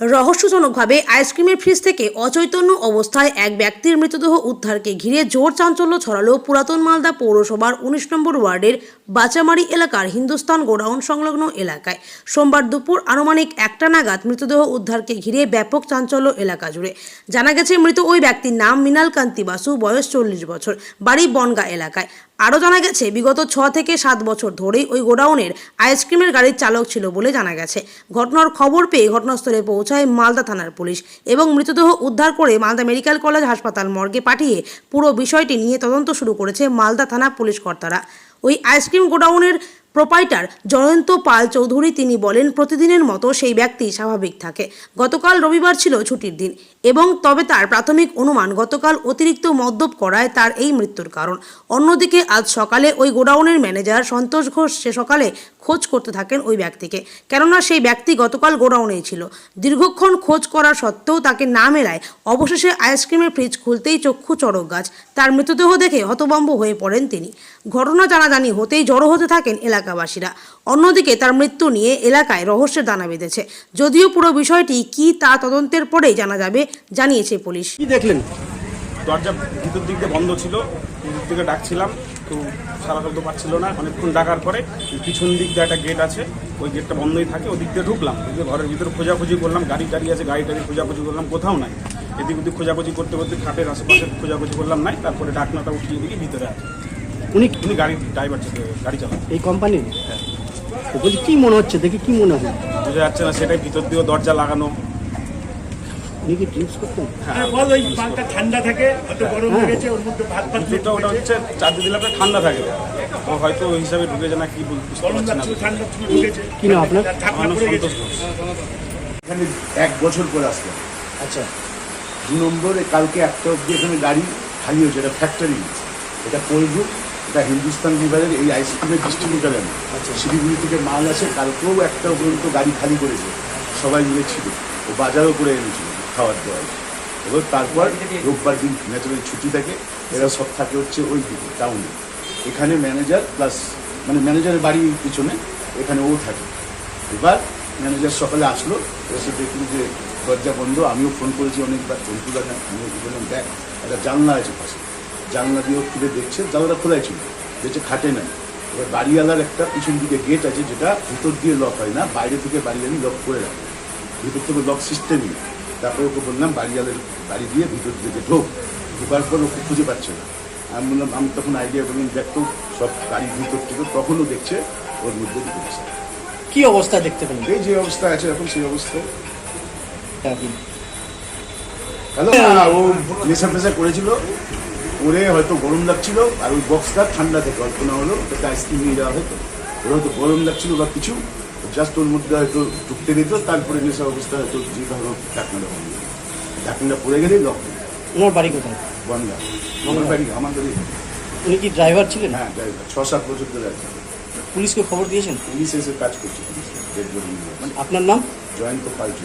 রহস্যজনকভাবে আইসক্রিমের ফ্রিজ থেকে অচৈতন্য অবস্থায় এক ব্যক্তির মৃতদেহ উদ্ধারকে ঘিরে জোর চাঞ্চল্য ছড়ালো পুরাতন মালদা পৌরসভার উনিশ নম্বর ওয়ার্ডের বাচামারি এলাকার হিন্দুস্তান গোডাউন সংলগ্ন এলাকায়। সোমবার দুপুর আনুমানিক একটা নাগাদ মৃতদেহ উদ্ধারকে ঘিরে ব্যাপক চাঞ্চল্য এলাকা জুড়ে। জানা গেছে, মৃত ওই ব্যক্তির নাম মৃণাল কান্তি বাসু, বয়স চল্লিশ বছর, বাড়ি বনগা এলাকায়। আরও জানা গেছে, বিগত ছ থেকে সাত বছর ধরেই ওই গোডাউনের আইসক্রিমের গাড়ির চালক ছিল বলে জানা গেছে। ঘটনার খবর পেয়ে ঘটনাস্থলে পৌঁছায় মালদা থানার পুলিশ এবং মৃতদেহ উদ্ধার করে মালদা মেডিকেল কলেজ হাসপাতাল মর্গে পাঠিয়ে পুরো বিষয়টি নিয়ে তদন্ত শুরু করেছে মালদা থানা পুলিশ কর্তারা। ওই আইসক্রিম গোডাউনের প্রোপাইটার জয়ন্ত পাল চৌধুরী তিনি বলেন, প্রতিদিনের মতো সেই ব্যক্তি স্বাভাবিক থাকে। গতকাল রবিবার ছিল ছুটির দিন এবং তবে তার প্রাথমিক অনুমান গতকাল অতিরিক্ত মদ্যপ করায় তার এই মৃত্যুর কারণ। অন্যদিকে আজ সকালে ওই গোডাউনের ম্যানেজার সন্তোষ ঘোষ সে সকালে খোঁজ করতে থাকেন ওই ব্যক্তিকে। কেননা সেই ব্যক্তি গতকাল গোডাউনেই ছিল। দীর্ঘক্ষণ খোঁজ করা সত্ত্বেও তাকে না মেলায় অবশেষে আইসক্রিমের ফ্রিজ খুলতেই চক্ষু চড়ক গাছ। তার মৃতদেহ দেখে হতবম্ব হয়ে পড়েন তিনি। ঘটনা জানাজানি হতেই জড়ো হতে থাকেন এলাকাবাসীরা। অন্যদিকে তার মৃত্যু নিয়ে এলাকায় রহস্যের দানা বেঁধেছে। যদিও পুরো বিষয়টি কি তা তদন্তের পরেই জানা যাবে, জানিয়েছে পুলিশ। কি দেখলেন? দরজা ভিতর দিক দিয়ে বন্ধ ছিল ভিতর দিকে ডাকছিলাম তো সারা শব্দ পাচ্ছিল না। অনেকক্ষণ ডাকার পরে পিছন দিক দিয়ে একটা গেট আছে ওই গেটটা বন্ধই থাকে ওই দিক দিয়ে ঢুকলাম। ঢুকে ঘরের ভিতরে খোঁজাখুঁজি করলাম গাড়ি টাড়ি আছে গাড়ি টাড়ি খোঁজাখুঁজি করলাম কোথাও নাই। এদিক ওদিক খোঁজাখুঁজি করতে করতে খাটের আশেপাশে খোঁজাখুঁজি করলাম নাই তারপরে ডাকনাটা উঠিয়ে দিকে ভিতরে আছে। উনি উনি গাড়ি ড্রাইভার গাড়ি চালান এই কোম্পানির তো বলছি কি মনে হচ্ছে? দেখে কি মনে হয়? বোঝা যাচ্ছে না সেটাই ভিতর দিয়েও দরজা লাগানো। উনি কি ড্রিঙ্কস করতেন? হ্যাঁ বল ওই পানটা ঠান্ডা থাকে অত গরম হ্যাঁ। লেগেছে ওর মধ্যে ভাত ভাত ভিতরটা ওটা হচ্ছে চার্জে দিলে আপনার ঠান্ডা থাকে। হয়তো ওই হিসাবে ঢুকেছে না কি ঠান্ডা ঢুকেছে। আপনার। এখানে এক বছর করে আসলাম। আচ্ছা। দু নম্বরে কালকে একটা অব্দি এখানে গাড়ি খালি হয়েছে এটা ফ্যাক্টরি এটা কোল্ড্রুপ এটা হিন্দুস্তান লিভারের এই আইসক্রিমের ডিস্ট্রিবিউটার আমি আচ্ছা। শিলিগুড়ি থেকে মাল আছে কালকেও একটা পর্যন্ত গাড়ি খালি করেছে। সবাই মিলে ছিল। ও বাজারও করে এনেছিল। খাওয়ার দাওয়ার এবার তারপর রোববার দিন ন্যাচারাল ছুটি থাকে এরা সব থাকে হচ্ছে ওই দিকে টাউনে। এখানে ম্যানেজার প্লাস মানে ম্যানেজারের বাড়ির পিছনে এখানে ও থাকে। এবার ম্যানেজার সকালে আসলো এসে দেখলি যে দরজা বন্ধ আমিও ফোন করেছি অনেকবার ফোন তুলে না আমিও বললাম দেখ একটা জানলা আছে পাশে। জানলা দিয়েও খুলে দেখছে জানলাটা খোলাই ছিল দেখছে খাটে নাই। এবার বাড়িওয়ালার একটা পিছন দিকে গেট আছে যেটা ভিতর দিয়ে লক হয় না বাইরে থেকে বাড়িওয়ালি লক করে রাখে। ভিতর থেকে লক সিস্টেমই তারপরে ওকে বললাম বাড়িওয়ালের বাড়ি দিয়ে ভিতর দিকে ঢোক ঢোকার পর ওকে খুঁজে পাচ্ছে না। আমি বললাম আমি তখন আইডিয়া করলাম দেখতো সব গাড়ির ভিতর থেকে তখনও দেখছে ওর মধ্যে ঢুকেছে কি অবস্থা দেখতে পেলেন? এই যে অবস্থা আছে এখন সেই অবস্থায় আপনি হ্যালো ও নেশা ফেশা করেছিল ওরে হয়তো গরম লাগছিল আর ওই বক্সটা ঠান্ডা থেকে অল্প না হলো ওটাতে আইসক্রিম নিয়ে যাওয়া হতো। ওর হয়তো গরম লাগছিল বা কিছু জাস্ট ওর মধ্যে হয়তো ঢুকতে দিত তারপরে নেশা অবস্থা হয়তো যে ধরো ঢাকনাটা বন্ধ ঢাকনাটা পড়ে গেলেই লক ওনার বাড়ি কোথায়? বন্ধা আমার বাড়ি আমার বাড়ি। উনি কি ড্রাইভার ছিলেন? হ্যাঁ ড্রাইভার ছ সাত বছর ধরে আছে। পুলিশকে খবর দিয়েছেন? পুলিশ এসে কাজ করছে। পুলিশ মানে আপনার নাম? জয়ন্ত পাল্টি